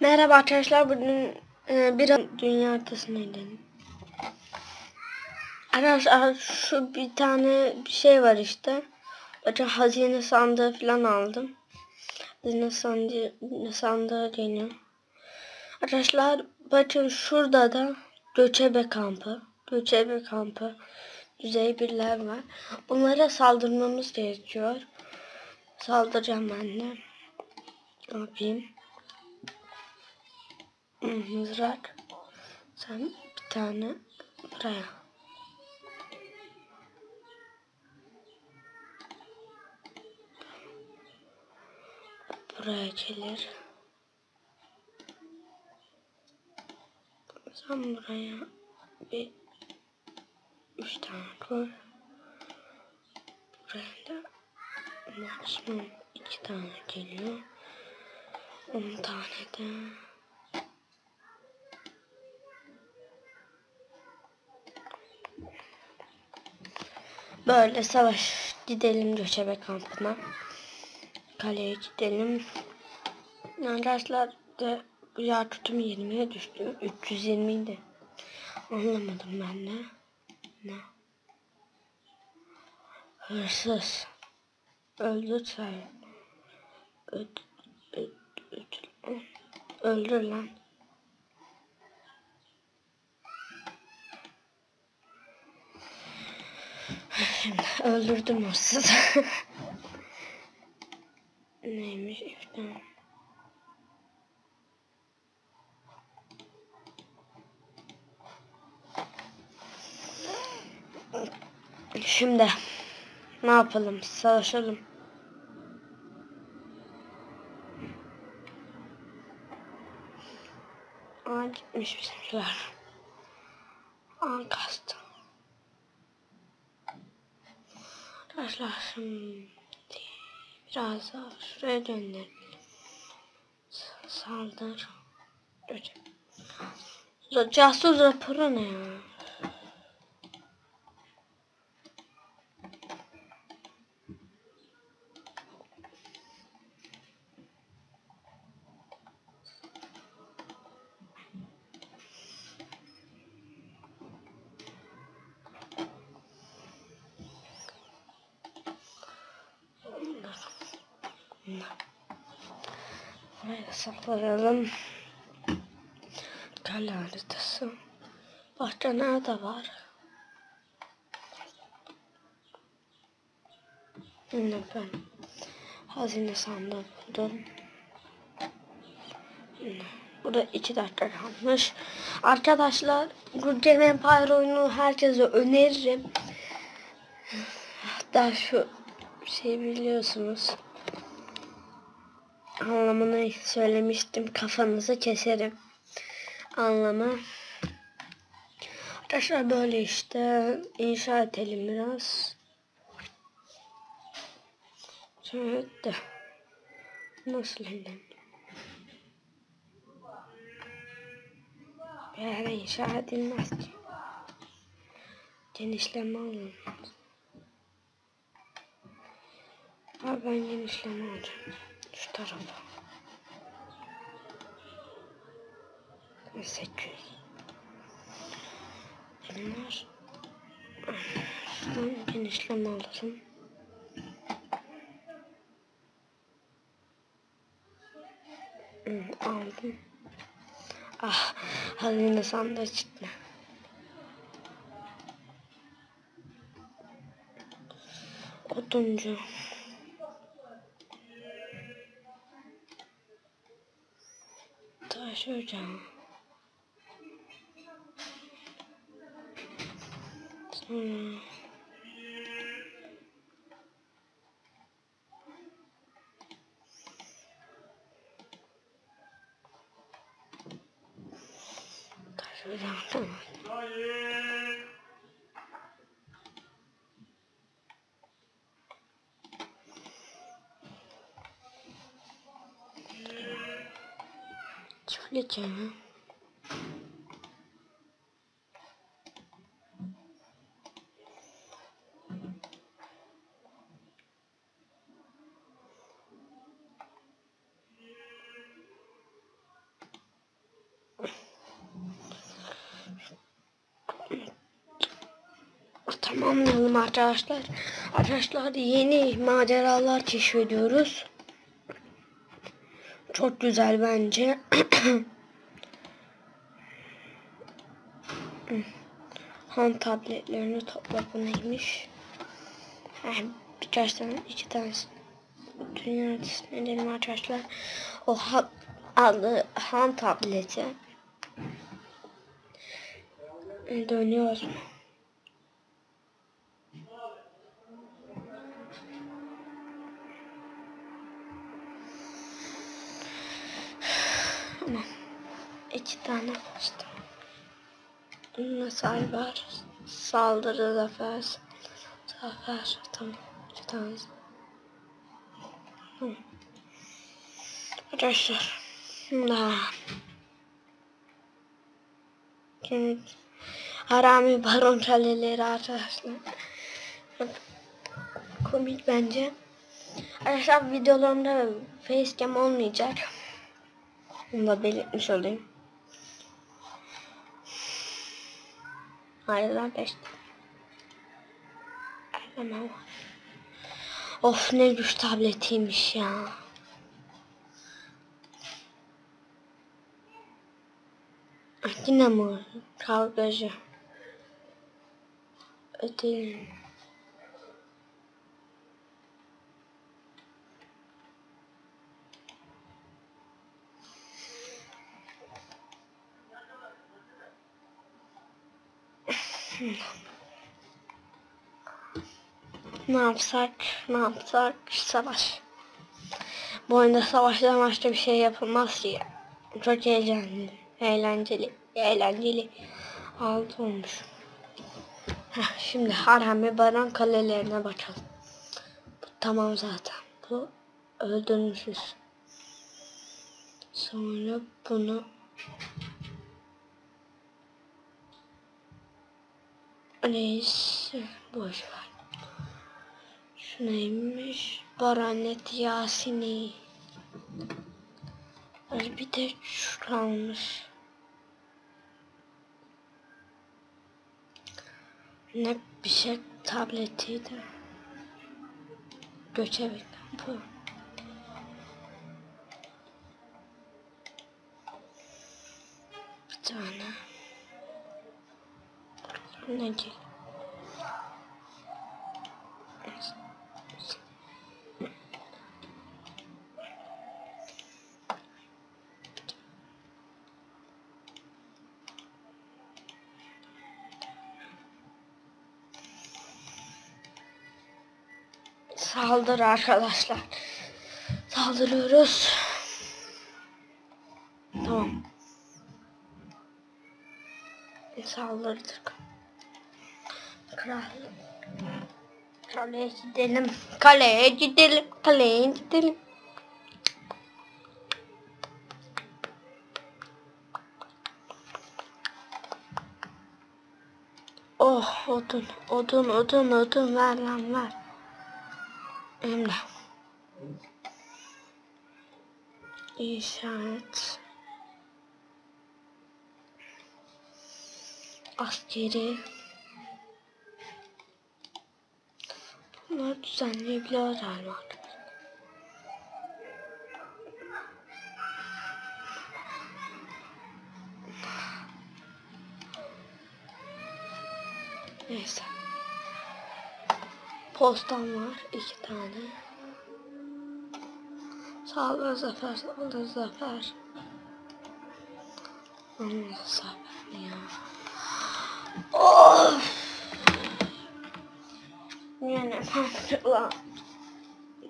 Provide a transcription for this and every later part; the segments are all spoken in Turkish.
Merhaba arkadaşlar bugün e, bir dünya haritasına inelim. Arkadaşlar şu bir tane bir şey var işte. Bakın hazine sandığı falan aldım. Hazine sandığı, sandığı deniyor. Arkadaşlar bakın şurada da göçebe kampı. Göçebe kampı. Düzey birler var. Bunlara saldırmamız gerekiyor. Saldıracağım ben de. Ne yapayım? mızrak. Sen bir tane buraya. Buraya gelir. Sen buraya bir üç tane koy. Buraya da maksimum iki tane geliyor. On tane de Böyle savaş gidelim göçebe kampına. Kaleye gidelim. Arkadaşlar de yağ tutum 20'ye düştü. 320 idi. Anlamadım ben ne. Ne? Hırsız. Öldür say. Öldür lan. Öldürdüm hırsız. Neymiş iftar? Şimdi ne yapalım? Savaşalım. Aa gitmiş bizimkiler. Aa kastı. Arkadaşlar şimdi biraz daha şuraya dönelim. Saldır. Casus raporu ne ya? Buraya saklayalım. Kale haritası. Başka nerede var? Yine ben hazine sandığı buldum. Burada iki dakika kalmış. Arkadaşlar Gurgen Empire oyunu herkese öneririm. Hatta şu şey biliyorsunuz anlamını söylemiştim. Kafanızı keserim. Anlamı. Arkadaşlar böyle işte inşa edelim biraz. Şöyle de. Nasıl edelim? Yere inşa edilmez ki. Genişleme alınmaz. Abi ben genişleme alacağım. Şu tarafa. 800. Bunlar şuradan genişleme alırım. Aldım. Ah, hazine sandığı çıktı. Oduncu. 社长，嗯，看社长干嘛？Lütfen. Tamamlayalım arkadaşlar. Arkadaşlar yeni maceralar keşfediyoruz. Çok güzel bence. Han tabletlerini topla bu neymiş? Heh, birkaç tane, iki tanesi. Dünya ne dedim arkadaşlar. O ha, adı Han tableti. Dönüyoruz Nasıl var? Saldırı zafer. Zafer. Tamam. Tamam. Arkadaşlar. Şimdi. Şimdi. Harami baron kaleleri arkadaşlar. Komik bence. Arkadaşlar videolarımda facecam olmayacak. Bunu da belirtmiş olayım. Hayır lan beş. Hemen. Of ne güç tabletiymiş ya. Yine mi? Kavgacı. Ötelim. Ne yapsak, ne yapsak, savaş. Bu oyunda savaştan başka bir şey yapılmaz ki. Çok heyecanlı, eğlenceli, eğlenceli. Altı olmuş. Heh, şimdi harami baran kalelerine bakalım. Bu tamam zaten. Bu öldürmüşüz. Sonra bunu Neyse boş ver. Şu neymiş? Baranet Yasini. Bir de şu kalmış. Ne bir şey tabletiydi. Göçebek bu. Bir tane. Ne değil. Saldır arkadaşlar. Saldırıyoruz. Tamam. Saldırdık. Kral. Kaleye gidelim. Kaleye gidelim. Kaleye gidelim. Oh odun, odun, odun, odun ver lan ver. Emre. İşaret. Askeri. Bunları düzenleyebiliyoruz galiba. Neyse. Postam var iki tane. Sağlığı zafer, sağlığı zafer. Sağlığı zafer ya. Of! Yine lan.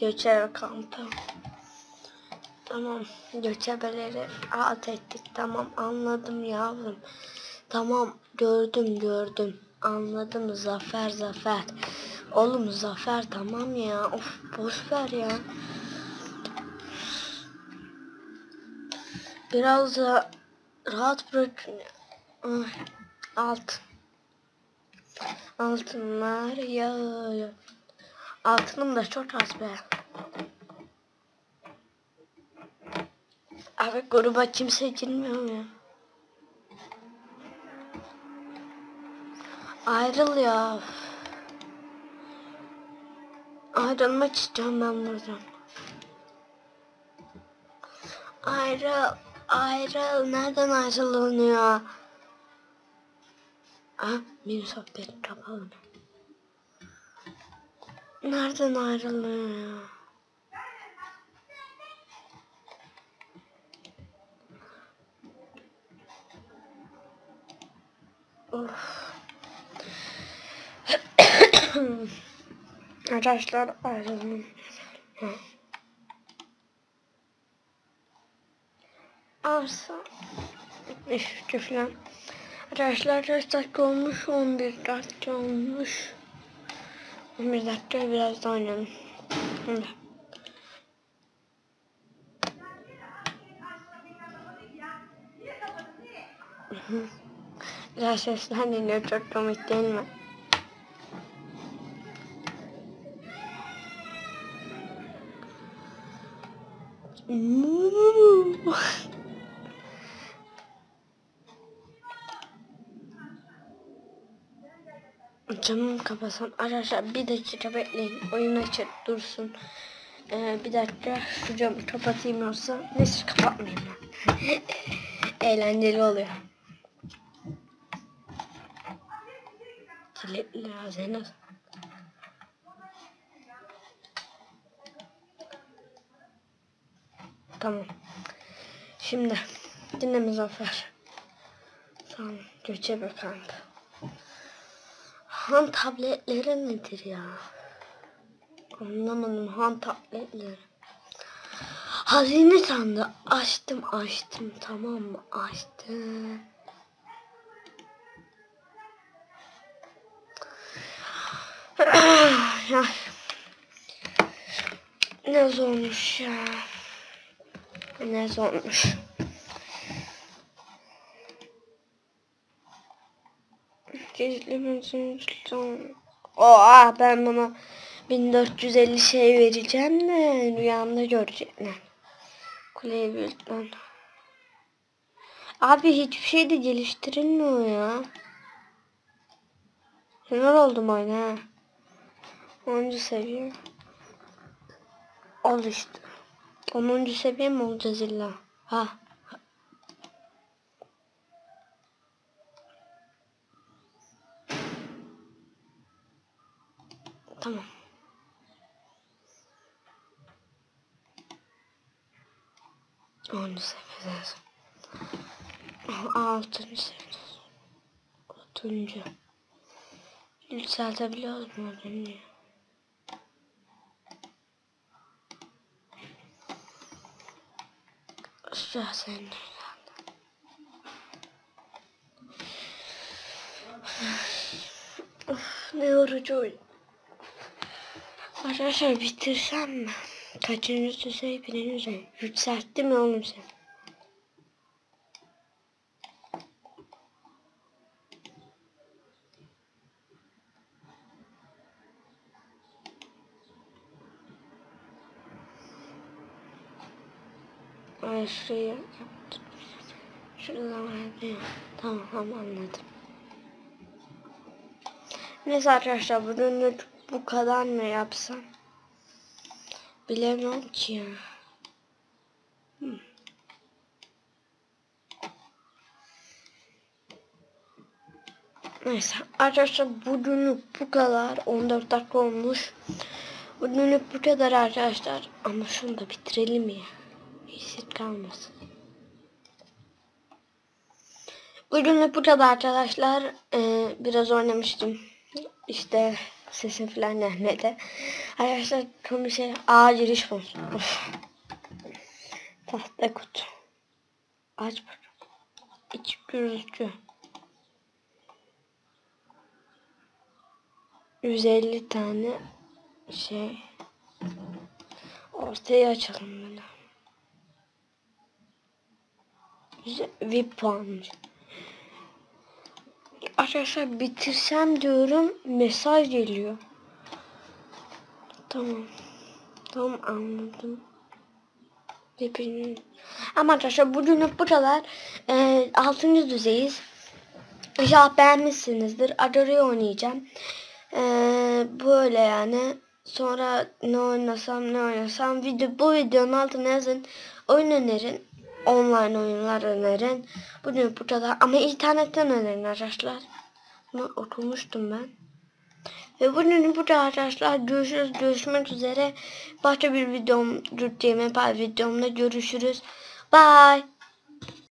Göçebe kampı. Tamam. Göçebeleri rahat ettik. Tamam anladım yavrum. Tamam gördüm gördüm. Anladım zafer zafer. Oğlum zafer tamam ya. Of boş ver ya. Biraz da rahat bırakın. Ay, Alt. Altınlar yağıyor. Altınım da çok az be. Abi gruba kimse girmiyor ya? Ayrıl ya. Ayrılmak istiyorum ben buradan. Ayrıl, ayrıl. Nereden ayrılınıyor? Ah, benim sohbet kapalı. Nereden ayrılıyor? Of. Arkadaşlar ayrılın. Arsa. İşte falan. Arkadaşlar kaç olmuş? 11 dakika olmuş. 11 dakika biraz daha oynayalım. Ya sesler dinliyor çok komik değil mi? Canım kapasam arkadaşlar bir dakika bekleyin. Oyun açık dursun. Ee, bir dakika. Şu camı kapatayım yoksa. Neyse kapatmayayım ben. Eğlenceli oluyor. Kilitli hazine tamam. Şimdi dinle zafer. Tamam göçebe kanka Han tabletleri nedir ya? Anlamadım han tabletleri. Hazine sandı. Açtım açtım tamam mı? Açtım. ya. Ne zormuş ya. Ne zormuş. Gizlimizin Oha ben buna 1450 şey vereceğim de rüyamda görecekler. Kuleyi büyütmem. Abi hiçbir şey de geliştirilmiyor ya. Sinir oldum oyuna ha. 10. seviye. Ol işte. 10. seviye mi olacağız illa? Ha. Tamam. On seviyede. Altıncı seviyede. Altıncı. Yükseltebiliyoruz mu ödünü? Aşağı sen ne yorucu oyun. Arkadaşlar bitirsem mi? Kaçıncı düzey birinci düzey? Yükseltti mi oğlum sen? Ay şurayı yaptım. Şuradan. Tamam tamam anladım. Neyse arkadaşlar bugünlük bu kadar mı yapsam? Bilemem ki. Hmm. Neyse arkadaşlar bugünlük bu kadar 14 dakika olmuş. Bugünlük bu kadar arkadaşlar ama şunu da bitirelim ya. Hisit kalmasın. Bugünlük bu kadar arkadaşlar. Ee, biraz oynamıştım. İşte sesim falan gelmedi. Arkadaşlar konu şey A giriş var. Tahta kutu. Aç bakalım. İç gürültü. 150 tane şey ortaya açalım böyle. VIP puanı. Arkadaşlar bitirsem diyorum mesaj geliyor. Tamam. Tamam anladım. Hepinin. Ama arkadaşlar bugünlük bu kadar. Ee, 6. düzeyiz. İnşallah beğenmişsinizdir. Adora'yı oynayacağım. Ee, böyle yani. Sonra ne oynasam ne oynasam video bu videonun altına yazın oyun önerin online oyunlar önerin. Bunu bu kadar. Ama internetten önerin arkadaşlar. Bunu okumuştum ben. Ve bugün burada arkadaşlar. Görüşürüz. Görüşmek üzere. Başka bir videom Türkçe Mepay videomda görüşürüz. Bye